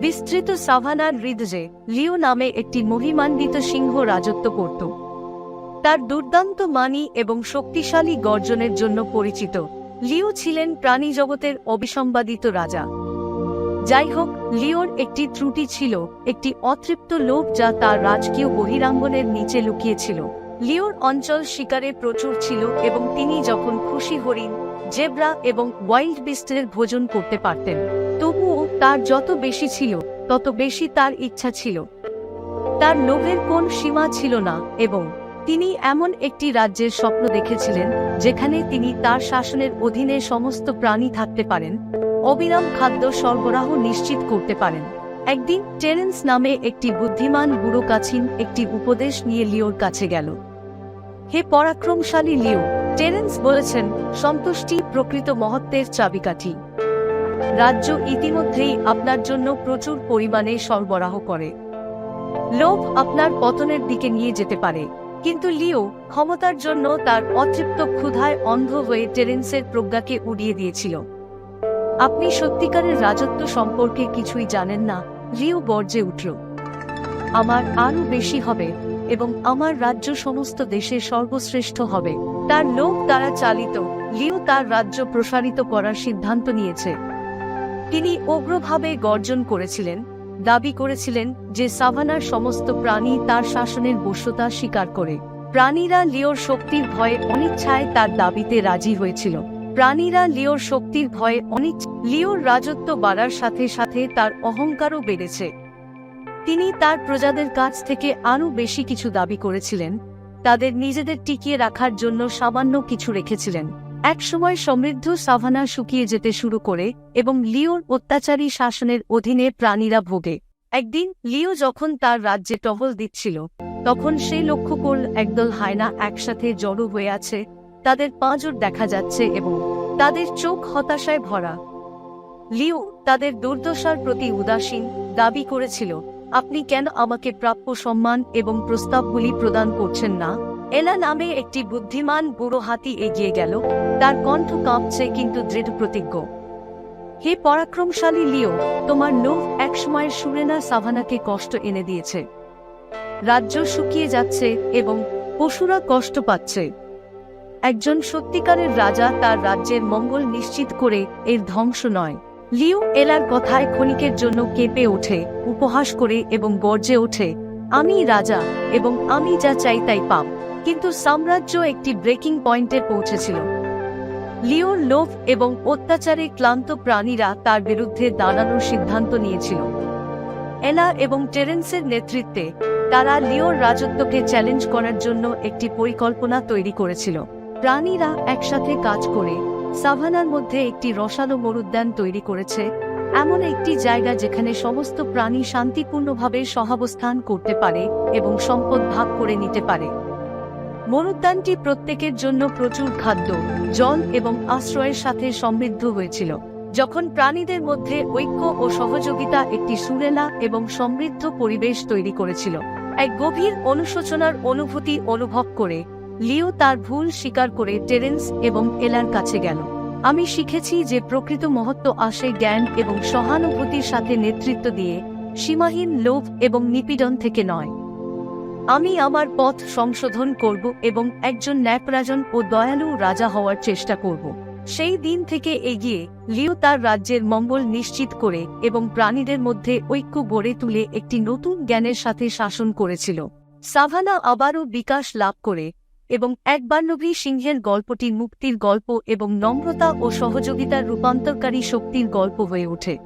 বিস্তৃত সাভানার হৃদয়ে লিও নামে একটি মহিমান্বিত সিংহ রাজত্ব করত। তার দুর্দান্ত মানি এবং শক্তিশালী গর্জনের জন্য পরিচিত, লিও ছিলেন প্রাণীজগতের অবিসম্বাদিত রাজা। যাই হোক লিওর একটি ত্রুটি ছিল, একটি অতৃপ্ত লোভ যা তার রাজকীয় বহিরাঙ্গনের নিচে লুকিয়েছিল। লিওর অঞ্চল শিকারে প্রচুর ছিল এবং তিনি যখন খুশি হরিণ, জেব্রা এবং ওয়াইল্ড বিস্টের ভোজন করতে পারতেন। তবুও তার যত বেশি ছিল, তত বেশি তার ইচ্ছা ছিল। তার লোভের কোন সীমা ছিল না এবং তিনি এমন একটি রাজ্যের স্বপ্ন দেখেছিলেন, যেখানে তিনি তার শাসনের অধীনে সমস্ত প্রাণী থাকতে পারেন, অবিরাম খাদ্য সরবরাহ নিশ্চিত করতে পারেন। একদিন টেরেন্স নামে একটি বুদ্ধিমান বুড়ো কাছিন একটি উপদেশ নিয়ে লিওর কাছে গেল। হে পরাক্রমশালী লিও, টেরেন্স বলেছেন, সন্তুষ্টি প্রকৃত মহত্বের চাবিকাঠি। রাজ্য ইতিমধ্যেই আপনার জন্য প্রচুর পরিমাণে সরবরাহ করে। লোভ আপনার পতনের দিকে নিয়ে যেতে পারে। কিন্তু লিও ক্ষমতার জন্য তার অতৃপ্ত ক্ষুধায় অন্ধ হয়ে টেরেন্সের প্রজ্ঞাকে উড়িয়ে দিয়েছিল। আপনি সত্যিকারের রাজত্ব সম্পর্কে কিছুই জানেন না, লিও বর্জে উঠল। আমার আরও বেশি হবে এবং আমার রাজ্য সমস্ত দেশে সর্বশ্রেষ্ঠ হবে। তার লোক দ্বারা চালিত, লিও তার রাজ্য প্রসারিত করার সিদ্ধান্ত নিয়েছে। তিনি উগ্রভাবে গর্জন করেছিলেন, দাবি করেছিলেন যে সাভানার সমস্ত প্রাণী তার শাসনের বশ্যতা স্বীকার করে। প্রাণীরা লিওর শক্তির ভয়ে অনিচ্ছায় তার দাবিতে রাজি হয়েছিল। প্রাণীরা লিওর শক্তির ভয়ে অনিচ্ছ, লিওর রাজত্ব বাড়ার সাথে সাথে তার অহংকারও বেড়েছে। তিনি তার প্রজাদের কাছ থেকে আরও বেশি কিছু দাবি করেছিলেন, তাদের নিজেদের টিকিয়ে রাখার জন্য সামান্য কিছু রেখেছিলেন। একসময় সমৃদ্ধ সাভানা শুকিয়ে যেতে শুরু করে এবং লিওর অত্যাচারী শাসনের অধীনে প্রাণীরা ভোগে। একদিন লিও যখন তার রাজ্যে টহল দিচ্ছিল, তখন সে লক্ষ্য করল একদল হায়না একসাথে জড়ো হয়ে আছে, তাদের পাঁজর দেখা যাচ্ছে এবং তাদের চোখ হতাশায় ভরা। লিও তাদের দুর্দশার প্রতি উদাসীন, দাবি করেছিল, আপনি কেন আমাকে প্রাপ্য সম্মান এবং প্রস্তাবগুলি প্রদান করছেন না? এলা নামে একটি বুদ্ধিমান বুড়ো হাতি এগিয়ে গেল। তার কণ্ঠ কাঁপছে কিন্তু দৃঢ় প্রতিজ্ঞ। হে পরাক্রমশালী লিও, তোমার লোভ একসময়ের সুরেনা সাভানাকে কষ্ট এনে দিয়েছে। রাজ্য শুকিয়ে যাচ্ছে এবং পশুরা কষ্ট পাচ্ছে। একজন সত্যিকারের রাজা তার রাজ্যের মঙ্গল নিশ্চিত করে এর ধ্বংস নয়। লিও এলার কথায় ক্ষণিকের জন্য কেঁপে ওঠে, উপহাস করে এবং গর্জে ওঠে, আমি রাজা এবং আমি যা চাই তাই পাব কিন্তু সাম্রাজ্য একটি ব্রেকিং পয়েন্টে পৌঁছেছিল। লিওর লোভ এবং অত্যাচারে ক্লান্ত প্রাণীরা তার বিরুদ্ধে দাঁড়ানোর সিদ্ধান্ত নিয়েছিল। এলা এবং টেরেন্সের নেতৃত্বে তারা লিওর রাজত্বকে চ্যালেঞ্জ করার জন্য একটি পরিকল্পনা তৈরি করেছিল। প্রাণীরা একসাথে কাজ করে সাভানার মধ্যে একটি রসালো মরুদ্যান তৈরি করেছে, এমন একটি জায়গা যেখানে সমস্ত প্রাণী শান্তিপূর্ণভাবে সহাবস্থান করতে পারে এবং সম্পদ ভাগ করে নিতে পারে। মরুদ্যানটি প্রত্যেকের জন্য প্রচুর খাদ্য, জল এবং আশ্রয়ের সাথে সমৃদ্ধ হয়েছিল, যখন প্রাণীদের মধ্যে ঐক্য ও সহযোগিতা একটি সুরেলা এবং সমৃদ্ধ পরিবেশ তৈরি করেছিল। এক গভীর অনুশোচনার অনুভূতি অনুভব করে, লিও তার ভুল স্বীকার করে টেরেন্স এবং এলার কাছে গেল। আমি শিখেছি যে প্রকৃত মহত্ব আসে জ্ঞান এবং সহানুভূতির সাথে নেতৃত্ব দিয়ে, সীমাহীন লোভ এবং নিপীড়ন থেকে নয়। আমি আমার পথ সংশোধন করব এবং একজন ন্যায়প্রাজন ও দয়ালু রাজা হওয়ার চেষ্টা করব। সেই দিন থেকে এগিয়ে লিও তার রাজ্যের মঙ্গল নিশ্চিত করে এবং প্রাণীদের মধ্যে ঐক্য গড়ে তুলে একটি নতুন জ্ঞানের সাথে শাসন করেছিল। সাভানা আবারও বিকাশ লাভ করে এবং একবারনবী সিংহের গল্পটি মুক্তির গল্প এবং নম্রতা ও সহযোগিতার রূপান্তরকারী শক্তির গল্প হয়ে ওঠে।